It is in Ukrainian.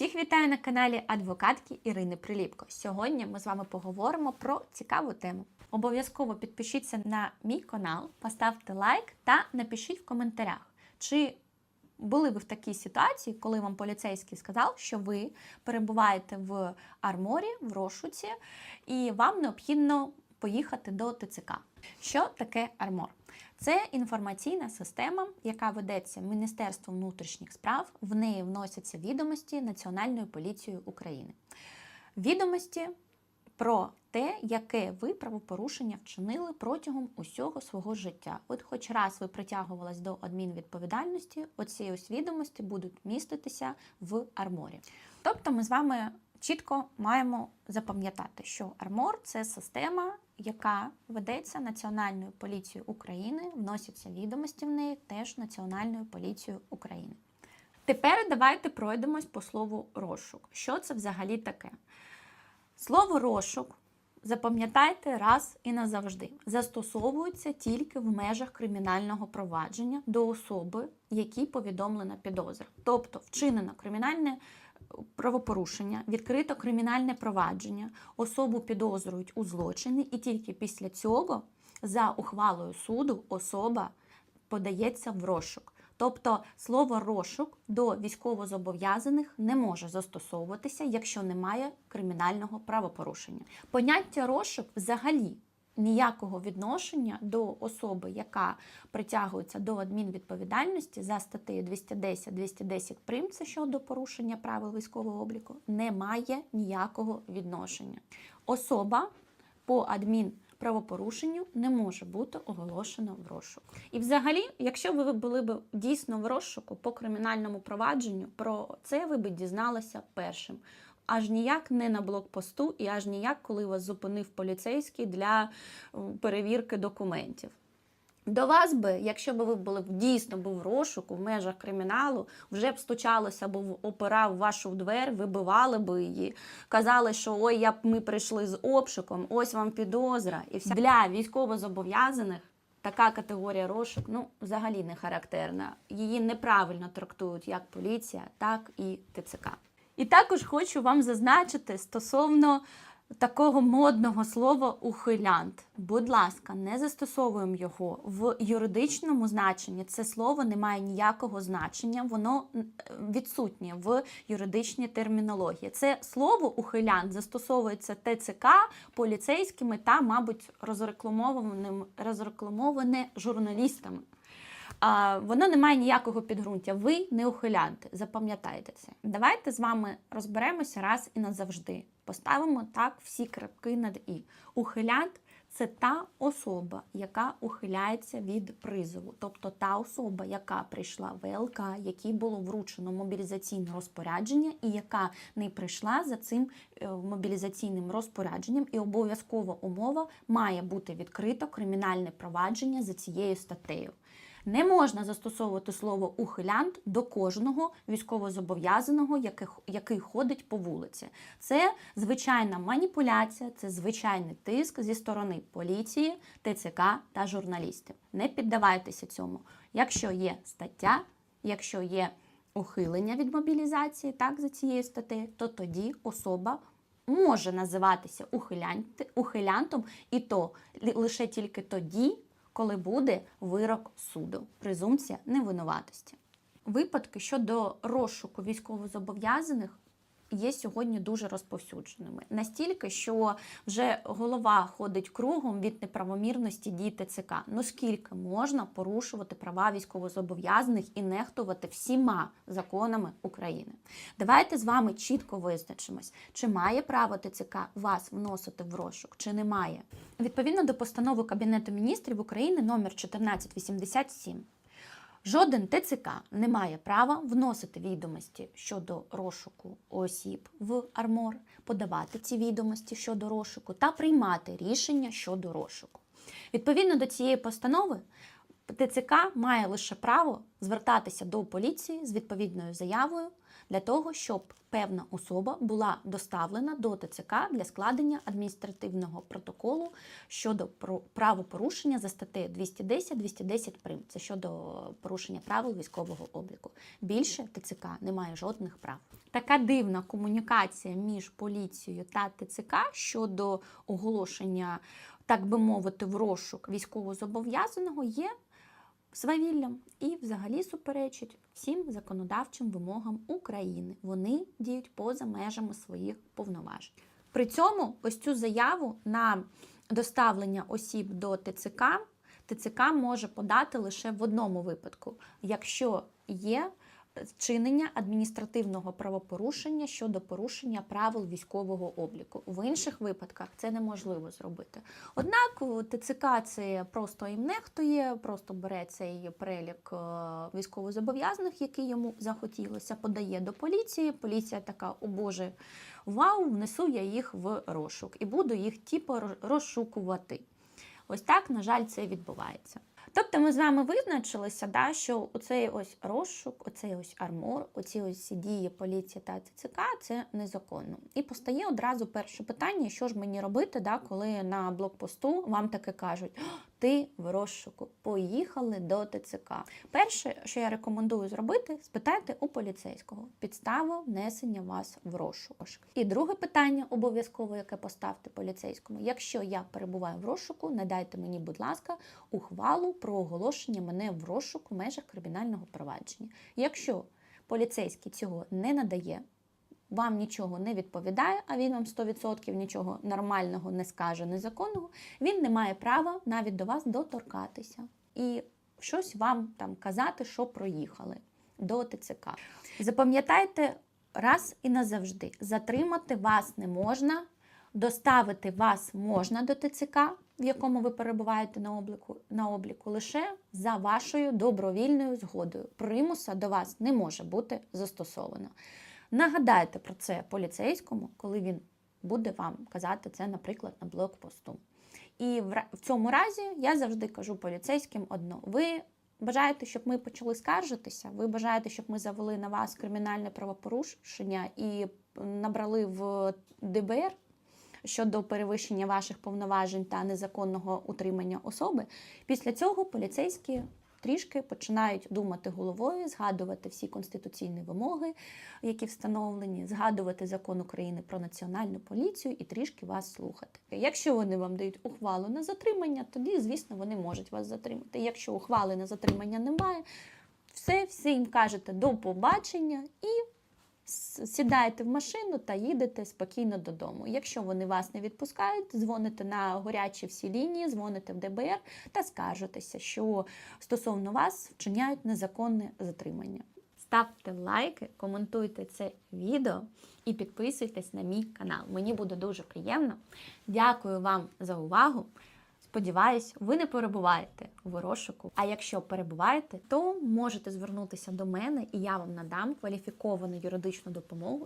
Всіх вітаю на каналі адвокатки Ірини Приліпко. Сьогодні ми з вами поговоримо про цікаву тему. Обов'язково підпишіться на мій канал, поставте лайк та напишіть в коментарях, чи були ви в такій ситуації, коли вам поліцейський сказав, що ви перебуваєте в арморі, в розшуці, і вам необхідно поїхати до ТЦК. Що таке армор? Це інформаційна система, яка ведеться Міністерством внутрішніх справ. В неї вносяться відомості Національною поліцією України. Відомості про те, яке ви правопорушення вчинили протягом усього свого життя. От хоч раз ви притягувались до адмінвідповідальності, оці ось відомості будуть міститися в арморі. Тобто ми з вами чітко маємо запам'ятати, що армор це система, яка ведеться Національною поліцією України, вносяться відомості в неї теж Національною поліцією України. Тепер давайте пройдемось по слову розшук. Що це взагалі таке? Слово розшук, запам'ятайте раз і назавжди, застосовується тільки в межах кримінального провадження до особи, якій повідомлена підозра. Тобто вчинено кримінальне правопорушення, відкрито кримінальне провадження, особу підозрюють у злочині, і тільки після цього, за ухвалою суду, особа подається в розшук. Тобто слово розшук до військовозобов'язаних не може застосовуватися, якщо немає кримінального правопорушення. Поняття розшук взагалі ніякого відношення до особи, яка притягується до адмінвідповідальності за статтею 210-210 прим, це щодо порушення правил військового обліку, не має ніякого відношення. Особа по адмін правопорушенню не може бути оголошено в розшук. І взагалі, якщо ви були б дійсно в розшуку по кримінальному провадженню, про це ви б дізналися першим. Аж ніяк не на блокпосту, і аж ніяк, коли вас зупинив поліцейський для перевірки документів. До вас би, якщо б ви були дійсно був в розшуку в межах криміналу, вже б стучалося, бо опирав вашу двері, вибивали б її, казали, що ой, я б ми прийшли з обшуком, ось вам підозра. І вся для військовозобов'язаних така категорія розшук ну, взагалі не характерна. Її неправильно трактують як поліція, так і ТЦК. І також хочу вам зазначити стосовно такого модного слова ухилянт. Будь ласка, не застосовуємо його в юридичному значенні. Це слово не має ніякого значення, воно відсутнє в юридичній термінології. Це слово ухилянт застосовується ТЦК поліцейськими та, мабуть, розрекламованим розрекламоване журналістами. А, Воно не має ніякого підґрунтя. Ви не ухилянти. Запам'ятайте це. Давайте з вами розберемося раз і назавжди. Поставимо так всі крапки над і. Ухилянт це та особа, яка ухиляється від призову, тобто та особа, яка прийшла в ВЛК, якій було вручено мобілізаційне розпорядження, і яка не прийшла за цим мобілізаційним розпорядженням, і обов'язкова умова має бути відкрито кримінальне провадження за цією статтею. Не можна застосовувати слово ухилянт до кожного військовозобов'язаного, який, ходить по вулиці. Це звичайна маніпуляція, це звичайний тиск зі сторони поліції, ТЦК та журналістів. Не піддавайтеся цьому. Якщо є стаття, якщо є ухилення від мобілізації, так за цією статтею, то тоді особа. Може називатися ухилянтом, і то лише тільки тоді, коли буде вирок суду, презумпція невинуватості. Випадки щодо розшуку військовозобов'язаних є сьогодні дуже розповсюдженими. Настільки, що вже голова ходить кругом від неправомірності дій ТЦК. Ну скільки можна порушувати права військовозобов'язаних і нехтувати всіма законами України? Давайте з вами чітко визначимось, чи має право ТЦК вас вносити в розшук, чи не має. Відповідно до постанови Кабінету міністрів України номер 1487. Жоден ТЦК не має права вносити відомості щодо розшуку осіб в армор, подавати ці відомості щодо розшуку та приймати рішення щодо розшуку. Відповідно до цієї постанови, ТЦК має лише право звертатися до поліції з відповідною заявою для того, щоб певна особа була доставлена до ТЦК для складення адміністративного протоколу щодо правопорушення за статтею 210 210 прим. Це щодо порушення правил військового обліку. Більше ТЦК не має жодних прав. Така дивна комунікація між поліцією та ТЦК щодо оголошення, так би мовити, в розшук військовозобов'язаного є свавіллям і взагалі суперечить всім законодавчим вимогам України. Вони діють поза межами своїх повноважень. При цьому ось цю заяву на доставлення осіб до ТЦК ТЦК може подати лише в одному випадку, якщо є вчинення адміністративного правопорушення щодо порушення правил військового обліку. В інших випадках це неможливо зробити. Однак ТЦК це просто їм нехтує, просто бере цей перелік е, військовозобов'язаних, який йому захотілося, подає до поліції. Поліція така, о Боже, вау, внесу я їх в розшук і буду їх типу роз- розшукувати. Ось так, на жаль, це відбувається. Тобто ми з вами визначилися, да, що оцей ось розшук, оцей ось армор, оці ось дії поліції та ЦЦК це незаконно. І постає одразу перше питання, що ж мені робити, да, коли на блокпосту вам таке кажуть: «О, ти в розшуку, поїхали до ТЦК. Перше, що я рекомендую зробити, спитайте у поліцейського підставу внесення вас в розшук. І друге питання, обов'язково, яке поставте поліцейському: якщо я перебуваю в розшуку, надайте мені, будь ласка, ухвалу про оголошення мене в розшук у межах кримінального провадження. Якщо поліцейський цього не надає, вам нічого не відповідає, а він вам 100% нічого нормального не скаже, незаконного, він не має права навіть до вас доторкатися і щось вам там казати, що проїхали до ТЦК. Запам'ятайте раз і назавжди: затримати вас не можна, доставити вас можна до ТЦК, в якому ви перебуваєте на обліку, на обліку лише за вашою добровільною згодою. Примуса до вас не може бути застосовано. Нагадайте про це поліцейському, коли він буде вам казати це, наприклад, на блокпосту. І в цьому разі я завжди кажу поліцейським одно: ви бажаєте, щоб ми почали скаржитися? Ви бажаєте, щоб ми завели на вас кримінальне правопорушення і набрали в ДБР щодо перевищення ваших повноважень та незаконного утримання особи? Після цього поліцейські трішки починають думати головою, згадувати всі конституційні вимоги, які встановлені, згадувати закон України про національну поліцію і трішки вас слухати. Якщо вони вам дають ухвалу на затримання, тоді, звісно, вони можуть вас затримати. Якщо ухвали на затримання немає, все, всім кажете до побачення і сідаєте в машину та їдете спокійно додому. Якщо вони вас не відпускають, дзвоните на горячі всі лінії, дзвоните в ДБР та скаржитеся, що стосовно вас вчиняють незаконне затримання. Ставте лайки, коментуйте це відео і підписуйтесь на мій канал. Мені буде дуже приємно. Дякую вам за увагу. Сподіваюсь, ви не перебуваєте в розшуку. А якщо перебуваєте, то можете звернутися до мене, і я вам надам кваліфіковану юридичну допомогу